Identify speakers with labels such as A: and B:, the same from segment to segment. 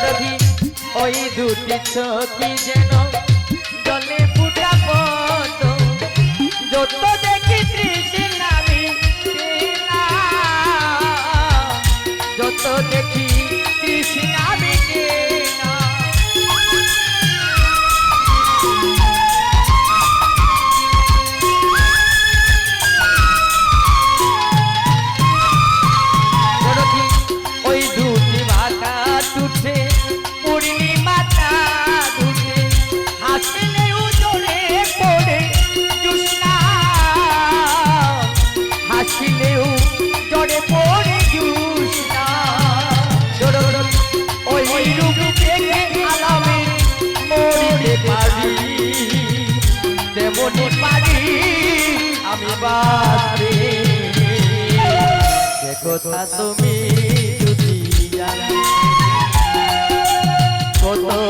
A: অপরাধী ওই দুটি চোখি যেন জলে ফুটা পত যত দেখি তৃষ্ণামি যত দেখি তৃষ্ণা বাসে সে কথা তুমি কত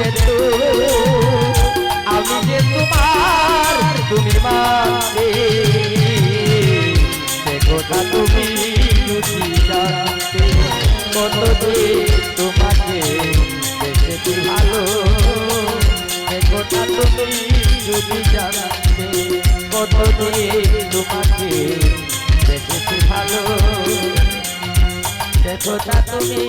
A: যেত আমি যে তোমার তুমি মানতে সে কথা তুমি যদি জানতে। কত যে তোমাকে দেখেছি ভালো। সে কথা তুমি যদি জানতে। কত যে তোমাকে দেখেছি ভালো। সে কথা তুমি